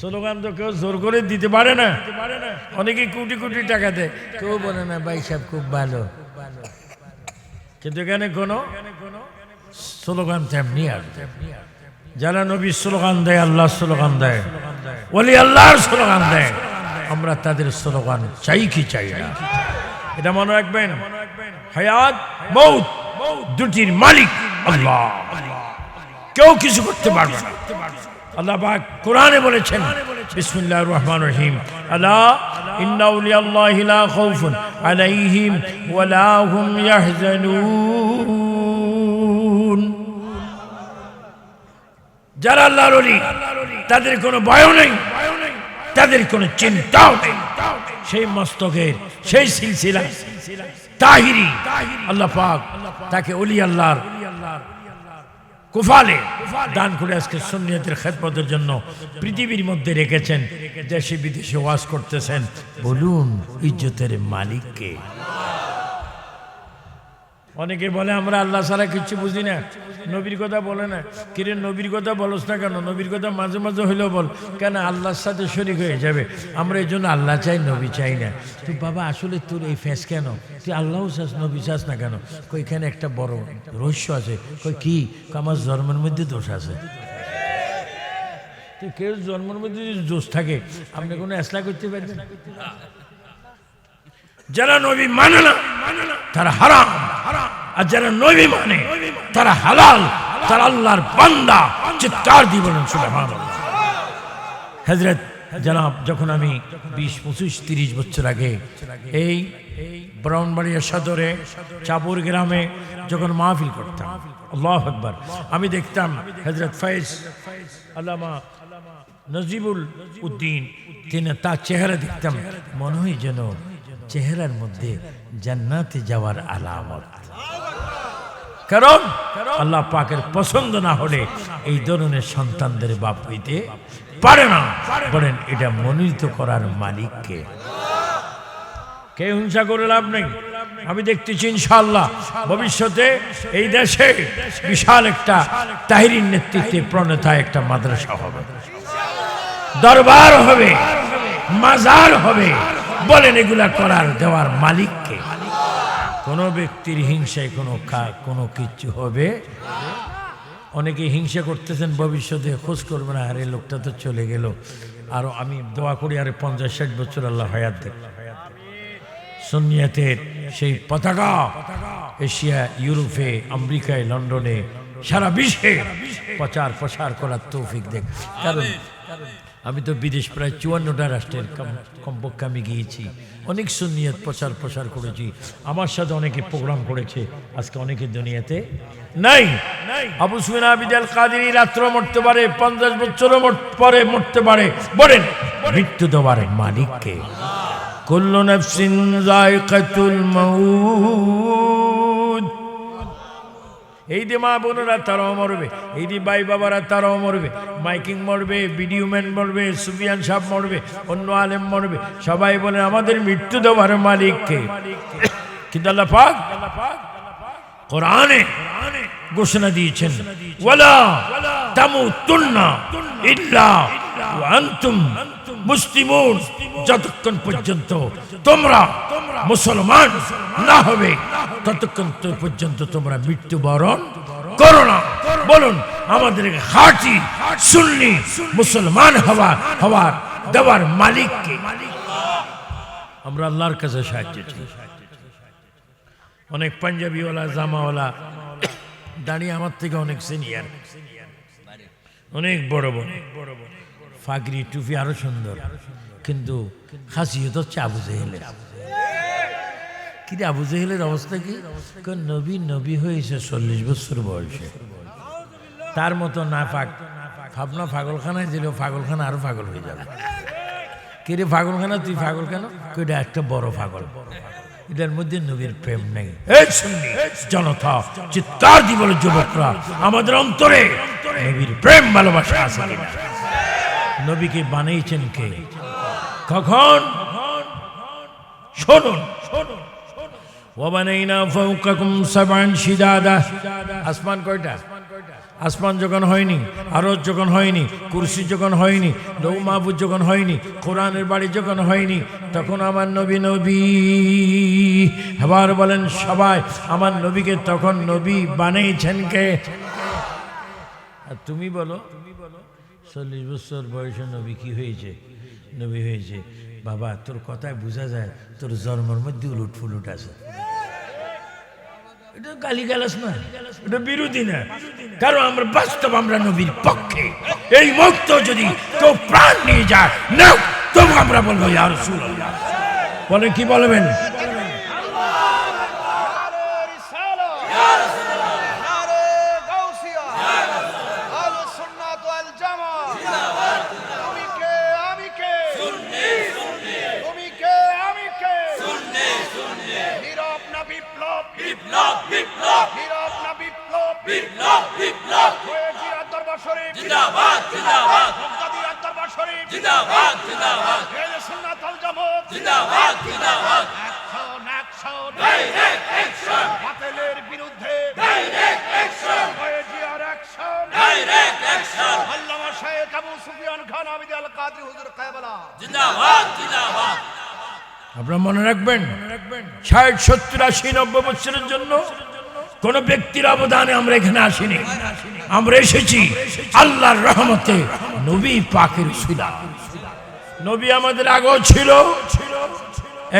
Slogan তো কেউ জোর করে দিতে পারে না। অনেকে কোটি কোটি টাকা দেয়। কেউ বলে না, ভাই সাহেব, খুব ভালো। কিন্তু এখানে কোনো স্লোগান তেমনি আর। যারা নবী স্লোগান দেয় আল্লাহ স্লোগান দেয়, ওলি আল্লাহর স্লোগান দেয়, আমরা তাদের স্লোগান চাই কি চাই না। এটা মনে রাখবেন, হায়াত, মৌত, দুটির মালিক আল্লাহ। কেউ কিছু করতে পারবে না। আল্লাহ পাক কোরআনে বলেছেন, বিসমিল্লাহির রহমানির রহিম, আলা ইন্না আউলিয়াল্লাহি লা খাউফুন আলাইহিম ওয়া লা হুম ইয়াহজানুন। যারা আল্লাহর ওলি, তাদের কোনো ভয় নেই, তাদের কোনো চিন্তাও নেই। সেই মস্তকের, সেই সিলসিলা তাহিরি আল্লাহ পাক তাকে অলি আল্লাহর কুফালে দান করে আজকে সুন্নিয়তের খেদমতের জন্য পৃথিবীর মধ্যে রেখেছেন, দেশে বিদেশে ওয়াজ করতেছেন। বলুন, ইজ্জতের মালিককে। অনেকে বলে, আমরা আল্লাহ ছাড়া কিচ্ছু বুঝি না। নবীর কথা বলে না। কিরে, নবীর কথা বলস না কেন? নবীর কথা মাঝে মাঝে হইলেও বল, কেন আল্লাহর সাথে শরিক হয়ে যাবে? আমরা এই জন্য আল্লাহ চাই, নবী চাই না। তুই বাবা, আসলে তোর এই ফেস কেন? তুই আল্লাহও চাস, নবী চাস না কেন? কই, এখানে একটা বড় রহস্য আছে। কই, কি? আমার জন্মের মধ্যে দোষ আছে। তুই কেউ জন্মের মধ্যে যদি দোষ থাকে, আপনি কোনো এসলা করতে পারবেন? যারা নবী মানে না, তারা হারাম। আর যারা নবী মানে তারা হালাল। তারা আল্লাহর বান্দা, চিৎকার দিয়ে বলেন সুবহান হজরত জনাব, যখন আমি বিশ, পঁচিশ, তিরিশ বছর আগে এই ব্রাউনবাড়িয়া সদরে চাপুর গ্রামে যখন মাহফিল করতাম, আল্লাহ আকবর, আমি দেখতাম হজরত ফয়েজ আল্লামা নজিবুল উদ্দিন, তিনি তার চেহারা দেখতাম, মনে হয় যেন চেহারার মধ্যে জান্নাতে যাওয়ার আলামত। কারণ আল্লাহ পাকের পছন্দ না হলে এই ধরনের সন্তানদের বাপ হইতে পারে না। বলেন, এটা মনোনীত করার মালিককে কে? হিংসা করে লাভ নেই? আমি দেখতেছি ইনশাল্লাহ ভবিষ্যতে এই দেশে বিশাল একটা তাহিরির নেতৃত্বে প্রণেতা একটা মাদ্রাসা হবে। দরবার হবে, মাজার হবে বলেন, এগুলা করার দেওয়ার মালিককে কোন ব্যক্তির হিংসায় কোনো কোনো কিচ্ছু হবে? অনেকে হিংসা করতেছেন, ভবিষ্যতে খোঁজ করবে না, আরে লোকটা তো চলে গেল। আর আমি দোয়া করি, আরে পঞ্চাশ, ষাট বছর আল্লাহ হায়াত দেখ সুনিয়াতের সেই পতাকা এশিয়া, ইউরোপে, আমেরিকায়, লন্ডনে, সারা বিশ্বে প্রচার প্রসার করার তৌফিক দেখ কারণ আমি তো বিদেশ প্রায় চুয়ান্নটা রাষ্ট্রের কমপক্ষে আমি গিয়েছি। অনেক সুনিয়ত প্রচার প্রসার করেছি। আমার সাথে অনেকে প্রোগ্রাম করেছে। আজকে অনেকে দুনিয়াতে নাই। আবু সুমিনা আবিদ আল কাদিনী রাত্র মরতে পারে পঞ্চাশ বছরও পরে মরতে পারে। বলেন মৃত্যু দেওয়ার মালিককে। কুল্লু নফসিন যায়কাতুল মাউত। এই যে মা বোনেরা, তারাও মরবে। এই যে ভাই বাবারা, তারাও মরবে। মাইকিং মরবে ভিডিও ম্যান মরবে, সুফিয়ান সাহেব মরবে, অন্য আলেম মরবে। সবাই বলে, আমাদের মৃত্যু দেওয়ার মালিককে। কিন্তু আল্লাহ পাক কোরআনে ঘোষণা দিয়েছেন আনতুম মুসলিমুন। যতক্ষণ পর্যন্ত তোমরা মুসলমান না হবে, ততক্ষণ পর্যন্ত তোমরা মৃত্যুবরণ করো না। বলুন, আমাদের হাঁটি সুন্নি মুসলমান হওয়া, হওয়ার দেওয়ার মালিককে আমরা আল্লাহর কাছে সাহায্য চাই। অনেক পাঞ্জাবিওয়ালা, জামাওয়ালা, দাঁড়িয়ে আমার থেকে অনেক সিনিয়র অনেক বড় বড়। ফাগরি, টুপি আরও সুন্দর। কিন্তু হাসিও তো হচ্ছে আবু জেহেলের। কিন্তু আবু জেহেলের অবস্থা কি? নবী নবী হয়েছে চল্লিশ বছর বয়সে। তার মতো না পাক, ভাবনা পাগলখানায় দিলেও পাগলখানা আরও পাগল হয়ে যাবে। কে রে পাগলখানা, তুই পাগল কেন? এটা একটা বড় পাগল। এটার মধ্যে নবীর প্রেম নেই। জনতা, চিৎকার দিব যুবকরা, আমাদের অন্তরে নবীর প্রেম ভালোবাসা আছে নবীকে বানিয়েছেন কে? কখন? শুনুন। আসমান কয়টা? আসমান যখন হয়নি, আরজ যখন হয়নি, কুরসি যখন হয়নি লৌ মাহবুদ যখন হয়নি, কোরআনের বাড়ি যখন হয়নি, তখন আমার নবী নবী। এবার বলেন সবাই, আমার নবীকে তখন নবী বানিয়েছেন কে? আর তুমি বলো তুমি বলো, চল্লিশ বছর বয়সে নবী কি হয়েছে? নবী হয়েছে। বাবা, তোর কথায় বোঝা যায়, তোর জন্মের মধ্যে উলুট ফুলুট আছে। এটা গালি গালাস না, এটা বিরোধী না। কারণ আমরা, বাস্তব আমরা নবীর পক্ষে। এই মুক্ত যদি কেউ প্রাণ নিয়ে যায় না তবু আমরা বলব ইয়ার বলে কি বলবেন? ষাট, সত্তর, আশি, নব্বই বছরের জন্য কোন ব্যক্তির অবদানে আমরা এখানে আসিনি। আমরা এসেছি আল্লাহর রহমতে নবী পাকের শিলা নবী আমাদের আগেও ছিল,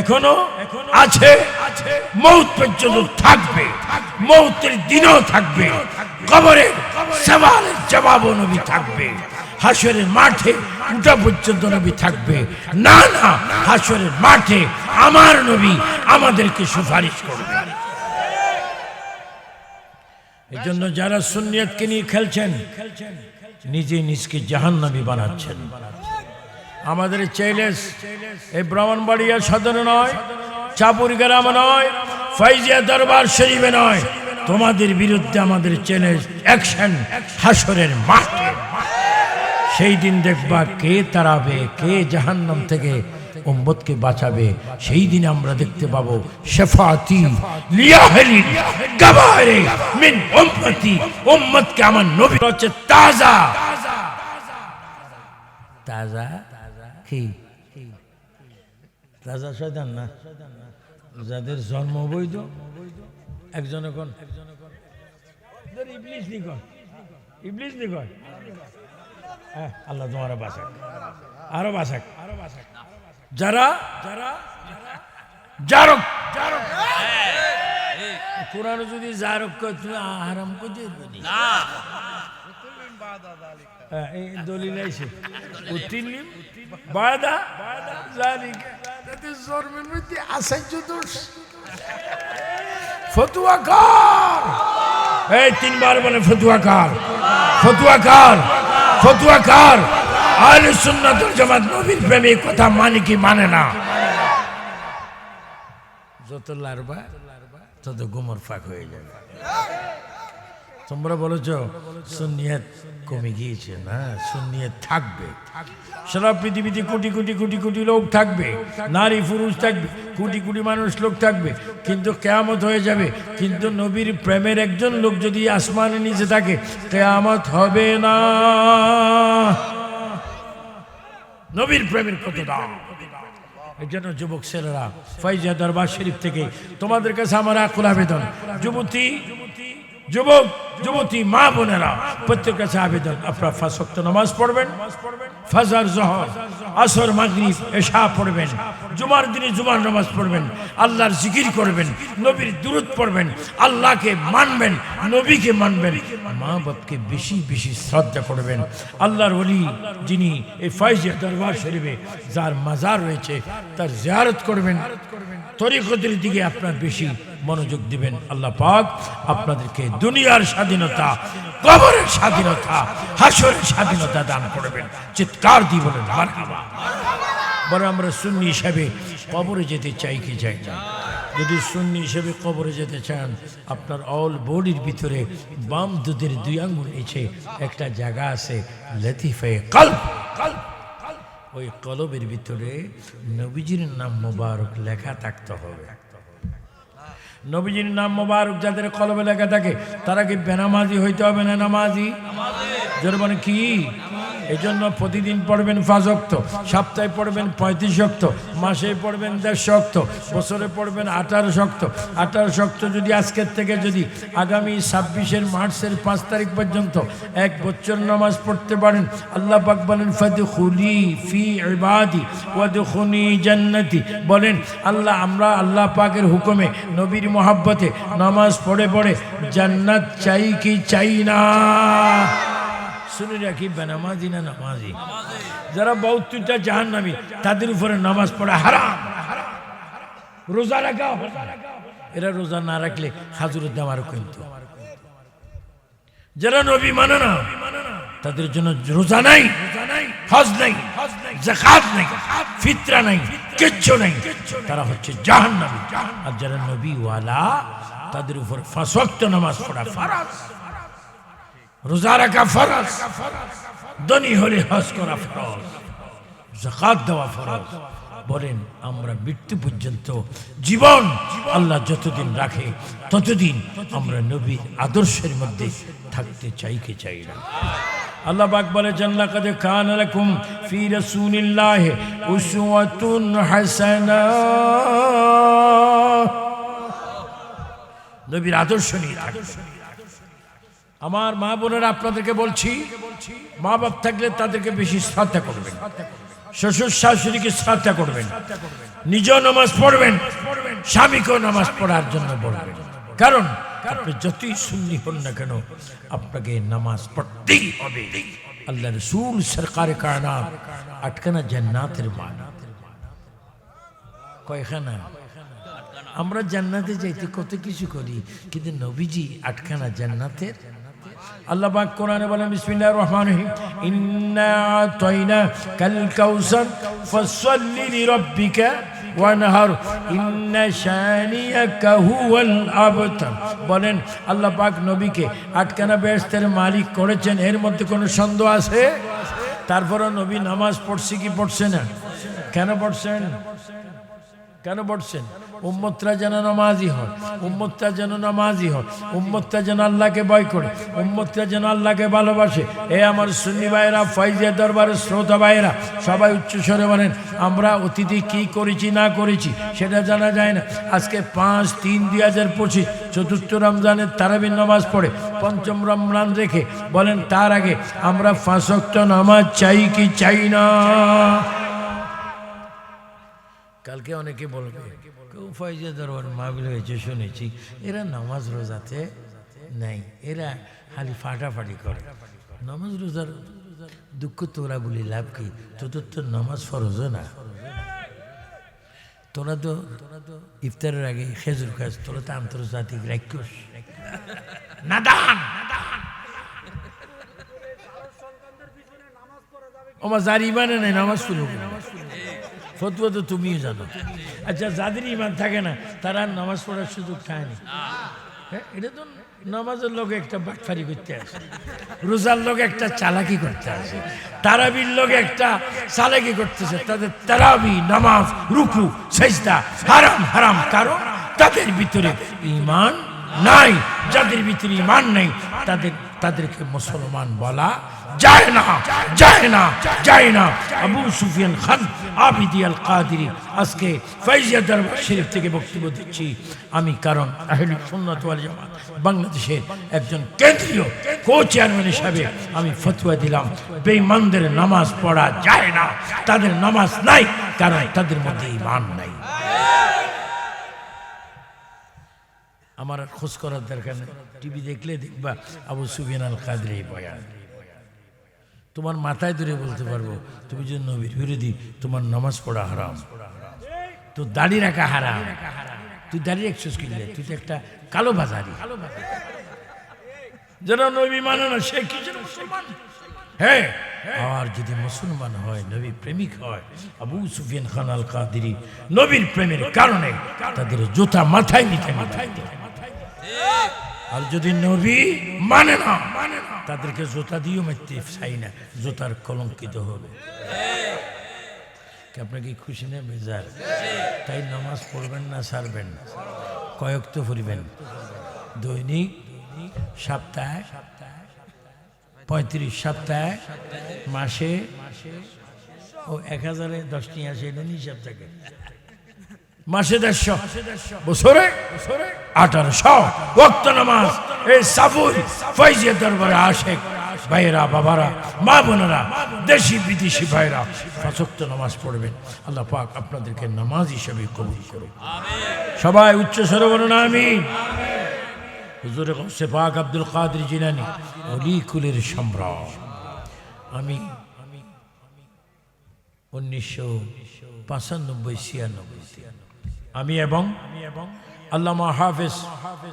এখনও আছে, মৌত পর্যন্ত থাকবে, মৌতের দিনও থাকবে কবরে সওয়ালের জবাবও নবী থাকবে। হাসরের মাঠে উঠা পর্যন্ত নবী থাকবে। না না, হাসরের মাঠে আমার নবী আমাদেরকে সুপারিশ করবে। এই জন্য যারা সুন্নিয়তকে নিয়ে খেলছেন নিজে নিজকে বানাচ্ছেন। আমাদের চ্যালেঞ্জ এই ব্রাহ্মণবাড়িয়া সদর নয়, চাপুর গ্রাম নয়, ফাইজিয়া দরবার শরীফে নয়। তোমাদের বিরুদ্ধে আমাদের চ্যালেঞ্জ অ্যাকশন হাসরের মাঠে। সেই দিন দেখবা কে তাড়াবে কে জাহান্নাম থেকে উম্মতকে বাঁচাবে। সেই দিন আমরা দেখতে পাবো শেফাতি মিন উম্মতি, উম্মতকে আমার নবী হচ্ছে তাজা। তাজা? কি? তাজা শয়তান না? যাদের জন্ম বৈধ একজন নিকন হ্যাঁ আল্লাহ তোমার বাসাক আরও বাসাক আরও বাসাক যারা যারা জারক জারক কোরআন যদি জারক কয় তুমি আরাম করে না? হ্যাঁ, এই দলিল আইছে। উত্তিলিম বাদা জালিকা তাতে জন্মের মধ্যে আশ্চর্য দোষ। ফতুয়া কার এই তিনবার বলে ফতুয়া কার? ফতুয়া কার? ফতুয়া কার? আহলে সুন্নাত ওয়াল জামাত নবীর প্রেমে কথা মানে কি মানে না। যত লারবা, তত গুমর ফাঁক হয়ে যাবে। তোমরা বলেছ সুন্নিয়ত কমে গিয়েছে না? সুন্নিয়ত থাকবে। সারা পৃথিবীতে কোটি কোটি কোটি কোটি লোক থাকবে, নারী, পুরুষ থাকবে, কোটি কোটি মানুষ লোক থাকবে। কিন্তু কেয়ামত হয়ে যাবে। কিন্তু নবীর প্রেমের একজন লোক যদি আসমানের নিচে থাকে, কেয়ামত হবে না। নবীর প্রেমের কত দাম? এই জন্য যুবক ছেলেরা, ফাইজা দরবার শরীফ থেকে তোমাদের কাছে আমার আকুল আবেদন। যুবতী যুবক, যুবতী, মা বোনেরা, প্রত্যেকের কাছে আবেদন। আপনারা ফাঁসক্ত নামাজ পড়বেন, ফাজার, জহর, আসর, মাগরিব, এশা পড়বেন, জুমার দিনে জুমার নামাজ পড়বেন, আল্লাহর জিকির করবেন, নবীর দূরত পড়বেন, আল্লাহকে মানবেন, নবীকে মানবেন মা বাপকে বেশি বেশি শ্রদ্ধা করবেন। আল্লাহর ওলি যিনি এই ফাইজিয়া দরবার শরীফে যার মাজার রয়েছে, তার জিয়ারত করবেন, তরিকতের দিকে আপনার বেশি মনোযোগ দিবেন আল্লাহ পাক। আপনাদেরকে দুনিয়ার স্বাধীনতা, কবরের স্বাধীনতা, হাসরের স্বাধীনতা দান করবেন। চিৎকার দিয়ে বলেন বলে আমরা সুন্নি হিসাবে কবরে যেতে চাই কি চাই না। যদি সুন্নি হিসেবে কবরে যেতে চান, আপনার অল বডির ভিতরে বাম দুধের দুই আঙ্গুল নিচে একটা জায়গা আছে, লতিফে কাল ওই কলবের ভিতরে নবীজির নাম মোবারক লেখা থাকতে হবে। নবীজির নাম মোবারক যাদের কলবে লেখা থাকে, তারা কি বেনামাজি হইতে হবে না নামাজি? জোর মানে কি? এই জন্য প্রতিদিন পড়বেন অক্ত, সপ্তাহে পড়বেন পঁয়ত্রিশ অক্ত, মাসে পড়বেন দেড়শো অক্ত, বছরে পড়বেন আঠারো শক্ত আঠারো শক্ত যদি আজকের থেকে যদি আগামী ছাব্বিশের মার্চের পাঁচ তারিখ পর্যন্ত এক বছর নামাজ পড়তে পারেন, আল্লাহ পাক বলেন ফাদু খুলি ফি ইবাদি ওয়াদুখুনি জান্নাতি। বলেন, আল্লাহ, আমরা আল্লাহ পাকের হুকুমে, নবীর মোহাব্বতে নামাজ পড়ে পড়ে জান্নাত চাই কি চাই না? শুনে রাখি, বেনামাজি না নামাজি? যারা বৌদ্ধটা জাহান নামি তাদের উপরে নামাজ পড়া হারাম। রোজা রাখা এরা রোজা না রাখলে হাজুরের দাম আরও কিন্তু যারা নবী মানে না, তাদের জন্য রোজা নাই, হজ নাই জাকাত নাই, ফিতরা নাই, কিচ্ছু নাই। তারা হচ্ছে জাহান্নামী। আর যারা নবী ওয়ালা তাদের উপর ফাঁসক্ত নামাজ পড়া ফারাজ। রোজা রাখা ফরজ, ধনী হলে হজ করা ফরজ জাকাত দেওয়া ফরজ। বলেন, আমরা মৃত্যু পর্যন্ত জীবন আল্লাহ যতদিন রাখে, ততদিন আমরা নবীর আদর্শের মধ্যে থাকতে চাই কে চাই না। আল্লাহ পাক বলে জান্নাত কাদে কান লাকুম ফি রাসূলিল্লাহ উসওয়াতুন হাসানা। নবীর আদর্শ নিয়ে থাকবে। আমার মা বোনেরা আপনাদেরকে বলছি, মা বাপ থাকলে তাদেরকে বেশি শ্রদ্ধা করবেন। শ্বশুর শাশুড়িকে শ্রদ্ধা করবেন। নিজেও নামাজ পড়বেন, স্বামীকেও নামাজ পড়ার জন্য বলবেন। কারণ আপনি যতই সুন্নি হন না কেন, আপনাকে নামাজ পড়তেই হবে। আল্লাহ রসুল সরকার কায়নাত আটকানা জান্নাতের মান কয়খানা? আমরা জান্নাতে যাইতে কত কিছু করি, কিন্তু নবীজি আটখানা জান্নাতের আল্লাহ পাক কোরআনে বলেন, বিসমিল্লাহির রহমানির রহিম। ইন্না আতাইনা কাল কাউসার ফাসাল্লি লিরাব্বিকা ওয়ানহার। ইন্না শানিয়াকা হুয়াল আবতার। বলেন, আল্লাহ পাক নবীকে আটখানা বেহেশতের মালিক করেছেন, এর মধ্যে কোনো সন্দেহ আছে? তারপরে নবী নামাজ পড়ছে কি পড়ছে না? কেন পড়ছেন? কেন পড়ছেন? উম্মতরা যেন নামাজি হয়, উম্মতরা যেন নামাজি হয়, উম্মতরা যেন আল্লাহকে ভয় করে, উম্মতরা যেন আল্লাহকে ভালোবাসে। এ আমার সুন্নি ভাইয়েরা, ফয়জিয়া দরবারের শ্রোতা ভাইয়েরা, সবাই উচ্চস্বরে বলেন, আমরা অতিথি কি করেছি, না করেছি, সেটা জানা যায় না। আজকে পাঁচ তিন দুই হাজার পঁচিশ, চতুর্থ রমজানের তারাবির নামাজ পড়ে, পঞ্চম রমজান রেখে বলেন, তার আগে আমরা ফাঁসক্ত নামাজ চাই কি চাই না? কালকে অনেকে বলবে কেউ ফয়জা দরবার মাহবিল হয়েছে শুনেছি এরা নামাজ রোজাতে নাই এরা খালি ফাটাফাটি করে। নামাজ রোজার দুঃখ তোরা বলি লাভ কি? তোদের তো নামাজ ফরজ না। তোরা তো ইফতারের আগে খেজুর খাস তোরা তো আন্তর্জাতিক রাক্ষস। নাদান! আমার যার ইমানে নেই নামাজ পড়ব ফতুয়া তো তুমিও জানো। আচ্ছা যাদের ইমান থাকে না তারা নামাজ পড়ার সুযোগ খায়নি হ্যাঁ, এটা তো নামাজের লোক একটা বাটফারি করতে আসে। রোজার লোক একটা চালাকি করতে আসে। তারাবির লোক একটা চালাকি করতেছে তাদের তারাবি নামাজ রুকু সেজদা হারাম হারাম। কারণ তাদের ভিতরে ইমান নাই। যাদের ভিতরে ইমান নেই তাদের তাদেরকে মুসলমান বলা যায় না যায় না যায় না। আবু সুফিয়ান খান, আবিদি আল কাদিরি আজকে ফাইজিয়া দরবার শরীফ থেকে বক্তব্য দিচ্ছি। আমি কারণ আহলি সুন্নাত ওয়াল জামাত, বাংলাদেশের একজন কেন্দ্রীয় কো চেয়ারম্যান হিসাবে আমি ফতুয়া দিলাম, বেঈমানদের নামাজ পড়া যায় না, তাদের নামাজ নাই, কারণ তাদের মধ্যে ইমান নাই। আমার খোঁজ করার দরকার টিভি দেখলে দেখবা আবু সুফিয়ান আল কাদরি বয়ান। তোমার মাথায় ধরে বলতে পারব, তুমি যে নবীর বিরোধী, তোমার নামাজ পড়া হারাম। তো দাড়ি রাখা হারাম। তুই দাঁড়িয়ে এক্সেস কিনলে তুই তো একটা কালো বাজারি। যারা নবী মানে না, সে কি মুসলমান? হ্যাঁ আর যদি মুসলমান হয়, নবী প্রেমিক হয়, আবু সুফিয়ান খান আল কাদিরি নবীর প্রেমের কারণে তাদের জুতা মাথায় নিতে মাথায় নিতে আর যদি নবী মানে না মানে না তাদেরকে জোতা দিয়েও মারতে চাই না, জোতার কলঙ্কিত হবে। কি আপনার কি খুশি না বেজার? তাই নামাজ পড়বেন না সারবেন না। কয়েক তো পড়বেন। দৈনিক সপ্তাহে পঁয়ত্রিশ সপ্তাহে মাসে ও এক হাজারে দশটি আসে এটা হিসাব থাকে। মাসে দেড়শো বছরে আঠারোশো। ভক্ত নামাজ এই সাফুর ফৈজিয়া দরবারে আশেক ভাইয়েরা বাবারা মা বোনেরা দেশি বিদেশি ভাইরা ফাঁসক্ত নামাজ পড়বেন। আল্লাহ পাক আপনাদেরকে নামাজ হিসাবে কবুল করুন সবাই উচ্চ স্বরে বলুন আমিন। হুজুর গৌসে পাক আব্দুল কাদের জিলানি অলি কুলের সম্রাট। আমি উনিশশো পঁচানব্বই ছিয়ানব্বই আমি এবং আল্লামা হাফেজ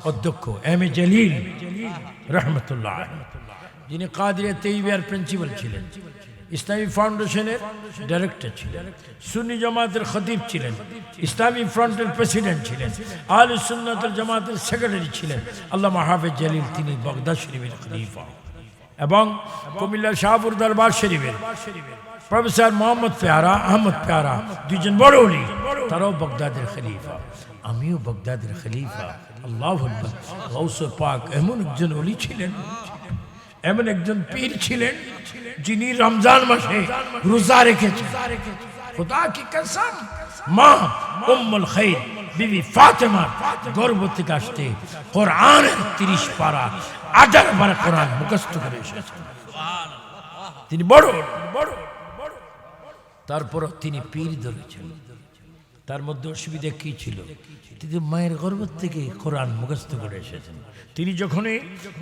অধ্যক্ষ এম এ জলিল রহমতুল্লাহ, যিনি কাদিয়া তেইবিয়ার প্রিন্সিপাল ছিলেন, ইসলামী ফাউন্ডেশনের ডাইরেক্টর ছিলেন, সুন্নি জামাতের খতিব ছিলেন, ইসলামী ফ্রন্টের প্রেসিডেন্ট ছিলেন আল সুন্নাতের জামাতের সেক্রেটারি ছিলেন আল্লাহ হাফেজ জলিল তিনি বগদাদ শরীফের খলিফা এবং কুমিল্লা শাহপুর দরবার শরীফের প্রফেসর মোহাম্মদ পেয়ারা, আহমদ পেয়ারা দুজন বড় অলি তারাও বগদাদের খলিফা। আমিও বগদাদের খলিফা। আল্লাহ গৌস পাক এমন একজন অলি ছিলেন, এমন একজন পীর ছিলেন, যিনি রমজান মাসে রোজা রেখেছেন। খোদা কি কসম? মা উম্মুল খাইর বিবি ফাতেমা গর্ভ থেকে আসতে কোরআন তিরিশ পারা, আঠারো পারা কোরআন মুখস্থ করে এসেছেন। তিনি বড় বড় তারপর তিনি পীর ধরেছেন। তার মধ্যে অসুবিধা কি ছিল? তিনি মায়ের গর্ভ থেকে কোরআন মুখস্থ করে এসেছেন। তিনি যখনই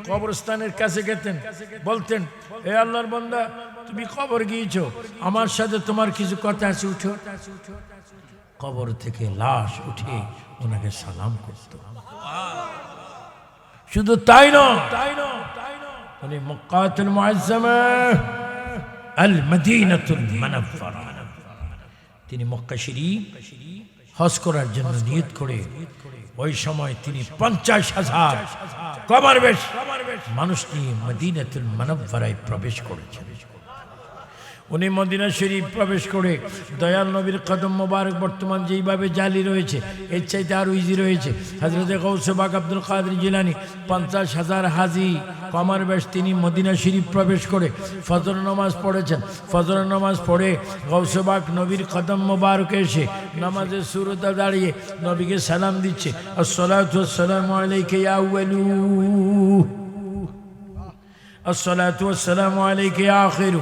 কবরস্থানের কাছে গেতেন, বলতেন, এ আল্লাহর বান্দা, তুমি কবর গিয়েছো, আমার সাথে তোমার কিছু কথা আছে, উঠো। কবর থেকে লাশ উঠে ওনাকে সালাম করত। শুধু তাই নয় তাই নয় উনি মক্কাতুল মুআজ্জামা আল মদিনাতুল মুনাফফারা তিনি মক্কা শরীফ হজ করার জন্য নিয়ত করে ওই সময় তিনি পঞ্চাশ হাজার কমার বেশ মানুষ নিয়ে মদিনাতুল মানবরায় প্রবেশ করেছেন। উনি মদিনা শরীফ প্রবেশ করে দয়াল নবীর কদম মোবারক বর্তমান যেইভাবে জালি রয়েছে, এর চাইতে আরও ইজি রয়েছে। হজরত গৌসবাক আব্দুল কাদির জিলানি পঞ্চাশ হাজার হাজি কমার বেশ তিনি মদিনা শরীফ প্রবেশ করে ফজর নমাজ পড়েছেন। ফজর নামাজ পড়ে গৌসবাক নবীর কদম মোবারক এসে নামাজের সুরতা দাঁড়িয়ে নবীকে সালাম দিচ্ছে। আসসালাম আলাইকে আলাইকে আখিরু।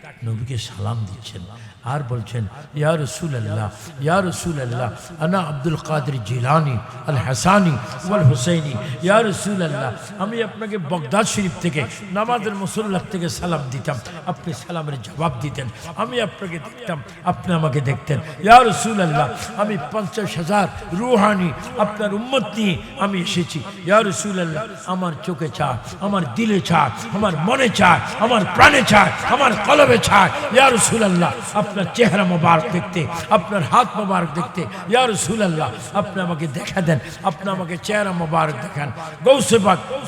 নবীকে সালাম দিচ্ছেন। আর বলছেন, ইয়া রসুল ইয়া রসুল আনা আব্দুল কাদের জিলানি আল হাসানি ওয়াল হুসাইনি ইয়া রসুল আমি আপনাকে বগদাদ শরীফ থেকে, নামাজের মুসল্লাহ থেকে সালাম দিতাম। আপনি সালামের জবাব দিতেন। আমি আপনাকে দেখতাম, আপনি আমাকে দেখতেন। ইয়া রসুল আমি পঞ্চাশ হাজার রুহানি আপনার উম্মত নিয়ে আমি এসেছি। ইয়া রসুল আল্লাহ আমার চোখে চায়, আমার দিলে চায়, আমার মনে চায়, আমার প্রাণে চায়, আমার কলবে চায় ইয়া রসুল আল্লাহ আপনার চেহারা মোবারক দেখতে, আপনার হাত মোবারক দেখতে, ইয়া রসুল আল্লাহ আপনি আমাকে দেখা দেন, আপনি আমাকে চেহারা মোবারক দেখান। গৌসে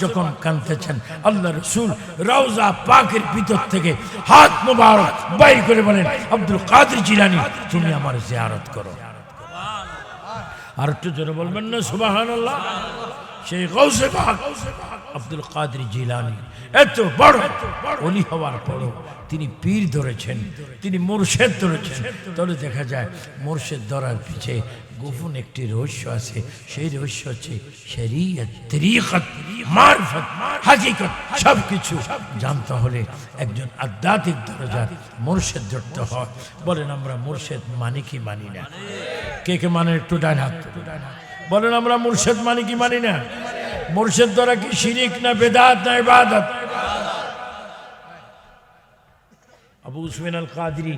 যখন কানতেছেন আল্লাহ রসুল রওজা পাকের ভিতর থেকে হাত মোবারক বাইর করে বলেন, আব্দুল কাদের জিলানি, তুমি আমার জিয়ারত করো। আর একটু জোরে বলবেন না আল্লাহ সেই গৌসে পাক আব্দুল কাদের জিলানি, এত বড় অলি হওয়ার পরও তিনি পীর ধরেছেন, তিনি মুর্শেদ ধরেছেন। তাহলে দেখা যায় মুর্শেদ ধরার পিছে গোপন একটি রহস্য আছে। সেই রহস্য হচ্ছে মারফত সব কিছু জানতে হলে একজন আধ্যাত্মিক দরজার মুর্শেদ ধরতে হয়। বলেন আমরা মুর্শেদ মানি কি মানি না? কে কে মানে একটু ডান হাত। তুলুন। বলেন, আমরা মুর্শেদ মানি কি মানি না? মুর্শেদ দ্বারা কি শিরিক না বেদাত না ইবাদত? আবু উসমান আল কাদরি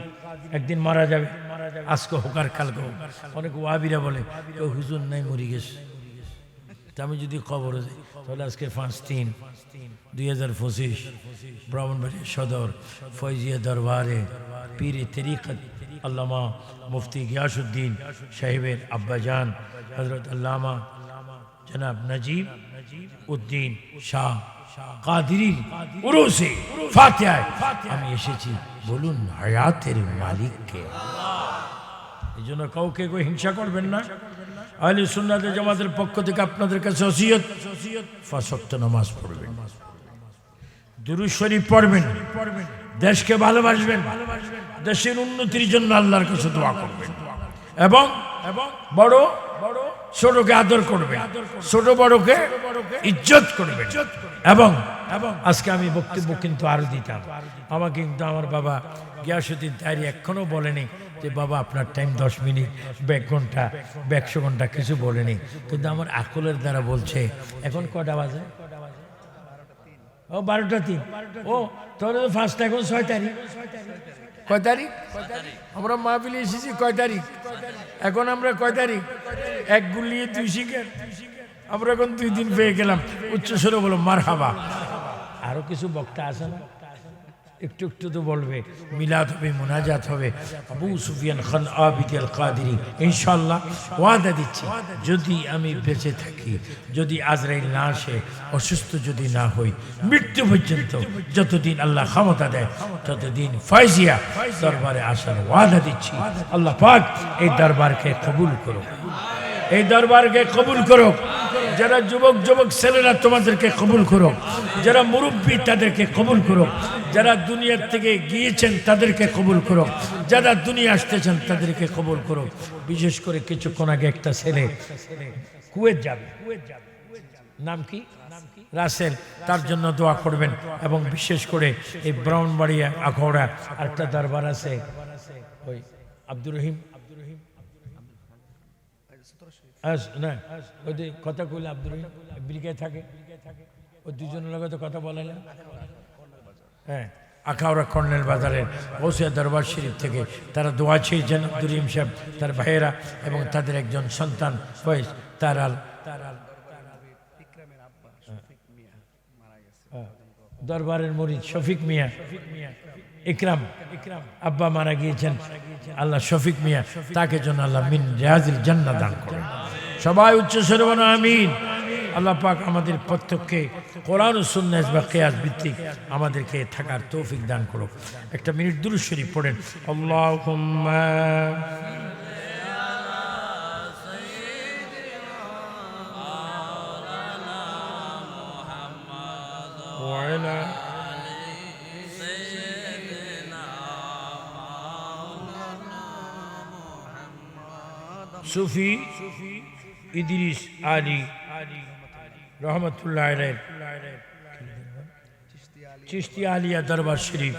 একদিন মারা যাবে। আজকে হোকার কালকে। অনেক ওয়াবিরা বলে, কেউ হুজুর নাই, মরি গেছে। আমি যদি খবর যাই, তাহলে আজকে পাঁচ তিন দুই হাজার পঁচিশ ব্রাহ্মণবাড়ি সদর ফৈজিয়া দরবারে, পীর তরিকত আল্লামা মুফতি গিয়াসুদ্দিন সাহেবের আব্বাজান হজরত আল্লামা জনাব নজিব উদ্দিন শাহ কাদিরির উরুসে ফাতিহায় আমি এসেছি, বলুন হায়াতের মালিককে। এই জন্য কাউকে কেউ হিংসা করবেন না। আহলে সুন্নাতের জামাতের পক্ষ থেকে আপনাদের কাছে ওসিয়ত, ফাঁসক্ত নামাজ পড়বেন। দুরুদ শরীফ পড়বেন। দেশকে ভালোবাসবেন ভালোবাসবেন। দেশের উন্নতির জন্য আল্লাহর কাছে দোয়া করবেন। এবং বড় ছোটকে আদর করবেন। ছোট বড়কে ইজ্জত করবেন। এবং আজকে আমি বক্তব্য কিন্তু আরও দিতাম। আমাকে কিন্তু আমার বাবা গিয়াসুদ্দিন তাইরি এখনও বলেনি যে, বাবা, আপনার টাইম দশ মিনিট এক ঘণ্টা, একশো ঘণ্টা কিছু বলেনি। কিন্তু আমার আকলের দ্বারা বলছে, এখন কটা বাজে? ও, বারোটা তিন। ও, তোর ফার্স্ট এখন ছয় তারিখ। কয় তারিখ? আমরা মা মাহফিলে এসেছি কয় তারিখ? এখন আমরা কয় তারিখ? এক গুলিয়ে দুই শিকার। আমরা এখন দুই দিন পেয়ে গেলাম। উচ্চস্বরে বলো মার হাবা আরও কিছু বক্তা আছে না? একটু একটু তো বলবে, মিলাদ হবে, মোনাজাত হবে। আবু সুফিয়ান খান আবিদ আল কাদিরি ইনশাল্লাহ ওয়াদা দিচ্ছি, যদি আমি বেঁচে থাকি, যদি আজরাইল না আসে, অসুস্থ যদি না হই, মৃত্যু পর্যন্ত যতদিন আল্লাহ ক্ষমতা দেয়, ততদিন ফাইজিয়া দরবারে আসার ওয়াদা দিচ্ছি। আল্লাহ পাক এই দরবারকে কবুল করো এই দরবারকে কবুল করো যারা যুবক যুবক ছেলেরা তোমাদেরকে কবুল করো। যারা মুরব্বী, তাদেরকে কবুল করো। যারা দুনিয়ার থেকে গিয়েছেন, তাদেরকে কবুল করো। যারা দুনিয়া আসতেছেন, তাদেরকে কবুল করো। বিশেষ করে কিছুক্ষণ আগে একটা ছেলে কুয়েত যাবে। নাম কি? রাসেল। তার জন্য দোয়া করবেন এবং বিশেষ করে এই ব্রাহ্মণবাড়িয়া আখড়া আরেকটা দরবার আছে ওই আব্দুর রহিম না ওই কথা কইলে রহিম আমেরিকায় থাকে। ওই দুজনের লগে তো কথা বলে না। হ্যাঁ আখাউড়া কর্নেল বাজারের ওসিয়া দরবার শরীফ থেকে তারা দোয়া চেয়েছেন আব্দুর রহিম সাহেব তার ভাইয়েরা এবং তাদের একজন সন্তান ফয়েজ তারাল। তারাল দরবারের মরিদ শফিক মিয়া। ইকরাম ইকরাম আব্বা মারা গিয়েছেন আল্লাহ শফিক মিয়া তাকে জন্য আল্লাহ মিন রিয়াজিল জান্নাত দান করেন সবাই উচ্চ স্বরে বলো আমিন আল্লাহ পাক আমাদের প্রত্যেককে কোরআন ও সুন্নাস বা কেয়াস ভিত্তিক আমাদেরকে থাকার তৌফিক দান করো একটা মিনিট দুরুদ শরীফ পড়েন আল্লাহুম্মা وعلى সুফি ইদ্রিস আলী রহমতুল্লাহ চিস্তি আলিয়া দরবার শরীফ,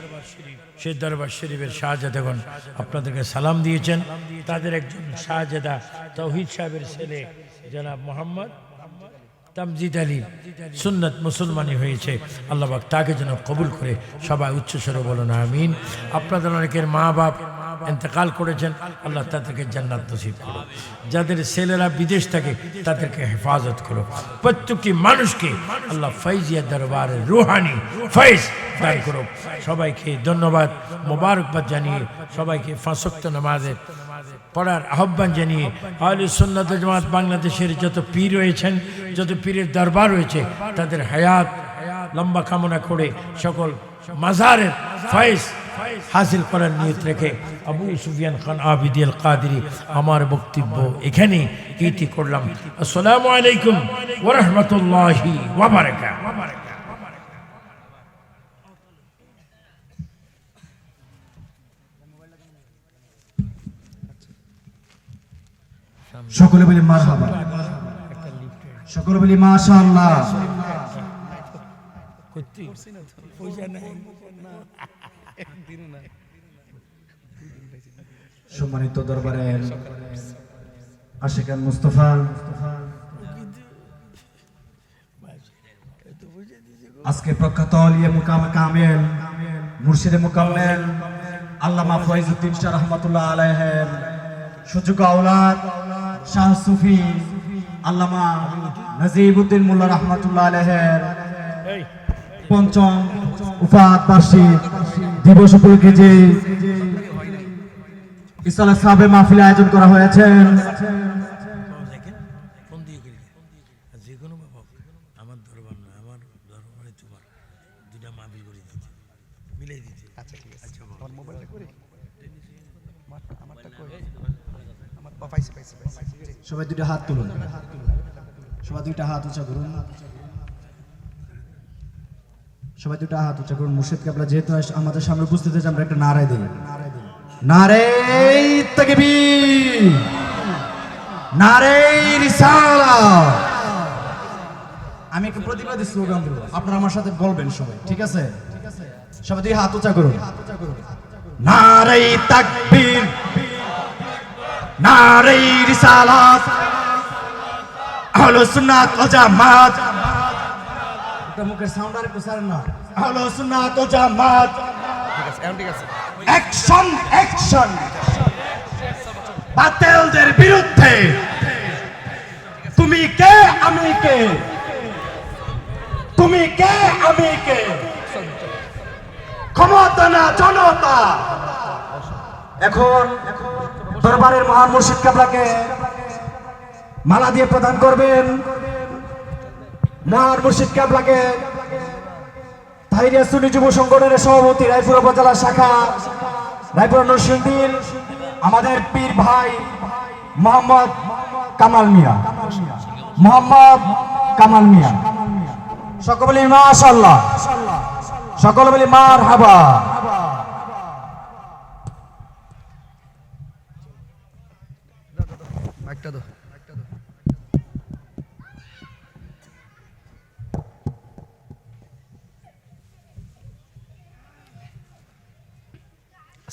সেই দরবার শরীফের শাহজাদাগণ আপনাদেরকে সালাম দিয়েছেন। তাদের একজন শাহজাদা তৌহিদ সাহেবের ছেলে, জনাব মোহাম্মদ তামজিদ আলী, সুন্নত মুসলমানি হয়েছে। আল্লাহবাক তাকে যেন কবুল করে, সবাই উচ্চস্বরে বলুন, আমিন। আপনাদের অনেকের মা বাপ এতেকাল করেছেন, আল্লাহ তাদেরকে জান্নাত নসিব করো যাদের ছেলেরা বিদেশ থাকে, তাদেরকে হেফাজত করো প্রত্যেকটি মানুষকে আল্লাহ ফাইজিয়া দরবারে রুহানি, ফাইজ দান করো সবাইকে ধন্যবাদ, মোবারকবাদ জানিয়ে সবাইকে ফাঁসক্ত নামাজের পড়ার আহ্বান জানিয়ে আহলে সুন্নাত জামাত বাংলাদেশের যত পীর রয়েছেন, যত পীরের দরবার রয়েছে, তাদের হায়াত, লম্বা কামনা করে সকল মাজারের ফাইজ হাসিল করার নিয়ত রেখে আবু সুফিয়ান খান আবিদি আল কাদিরি আমার বক্তব্য এখানে ইতি করলাম। আসসালামু আলাইকুম ওরহমতুল্লাহি সকলে বলি মার সকলে বলি মাশাআল্লাহ। সম্মানিত দরবারের আশিকান মুস্তফা। আজকে প্রখ্যাত আলিয়া মুকাম কামেল, মুর্শিদে মুকাম্মেল, আল্লামা ফয়জুদ্দিন শাহ রহমতুল্লাহ আলাইহের সুযোগ আওলাদ, শাহ সুফি, আল্লামা নজিবুদ্দিন মোল্লা রহমতুল্লাহ আলাইহের পঞ্চম উফাত বার্ষিক। দিবস উপলক্ষে যে ইসালা সাহেব মাহফিল আয়োজন করা হয়েছে। সবাই দুটো হাত তুলুন। সবাই দুইটা হাত উঁচা করুন। সবাই দুটো হাত উঁচা করুন। মুর্শিদ কাবলা যেহেতু আমাদের সামনে উপস্থিত হয়েছে, আমরা একটা নারায় দিই। নারে নারে আমি একটা প্রতিবাদী স্লোগান আপনারা আমার সাথে বলবেন সবাই, ঠিক আছে? সবাই দুই হাত উঁচা করুন। নারে তাকবীর। নারে রিসালাত। আহলে সুন্নাত ওয়াল জামাত। এটা মুখের সাউন্ড আর একটু না। আহলে সুন্নাত ওয়াল জামাত। ঠিক আছে এখন ঠিক আছে। অ্যাকশন অ্যাকশন বাতিলদের বিরুদ্ধে। তুমি কে আমি কে? তুমি কে আমি কে? ক্ষমতা না জনতা? এখন দরবারের মহান মুর্শিদ কাবলাকে মালা দিয়ে প্রদান করবেন। মহান মুর্শিদ কাবলাকে তাহিরিয়া সুন্নি যুব সংগঠনের সভাপতি, রায়পুর উপজেলা শাখা, রায়পুর নরসিংদীর আমাদের পীর ভাই মোহাম্মদ কামাল মিয়া। মোহাম্মদ কামাল মিয়া। সকল মাশাল্লাহ সকল বলি মার হাবা মাইকটা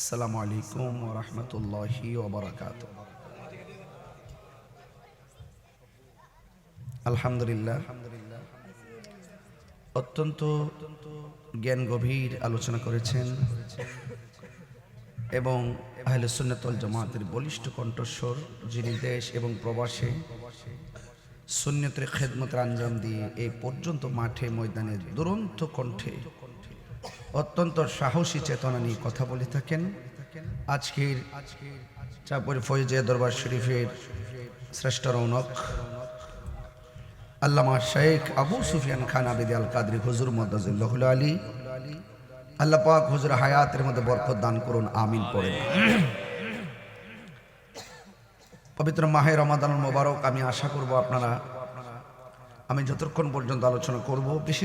আসসালামু আলাইকুম ওয়া রাহমাতুল্লাহি ওয়া বারাকাতুহু। আলহামদুলিল্লাহ। অত্যন্ত জ্ঞান গভীর আলোচনা করেছেন এবং আহলে সুন্নাতুল জামাতের বলিষ্ঠ কণ্ঠস্বর, যিনি দেশ এবং প্রবাসে সুন্নতের খেদমতের আঞ্জাম দিয়ে এই পর্যন্ত মাঠে, ময়দানে, দুরন্ত কণ্ঠে অত্যন্ত সাহসী চেতনা নিয়ে কথা বলে থাকেন। আজকের চাপর ফৈজে দরবার শরীফের শ্রেষ্ঠ রৌনক, আল্লামা শেখ আবু সুফিয়ান খান আবেদি আল কাদরি হুজুর মদাজুল্লাহুল আলী, আল্লাহ পাক হুজুর হায়াতের মধ্যে বরকত দান করুন, আমিন পড়েন। পবিত্র মাহে রমাদানুল মোবারক, আমি আশা করব আপনারা, আমি যতক্ষণ পর্যন্ত আলোচনা করব, বেশি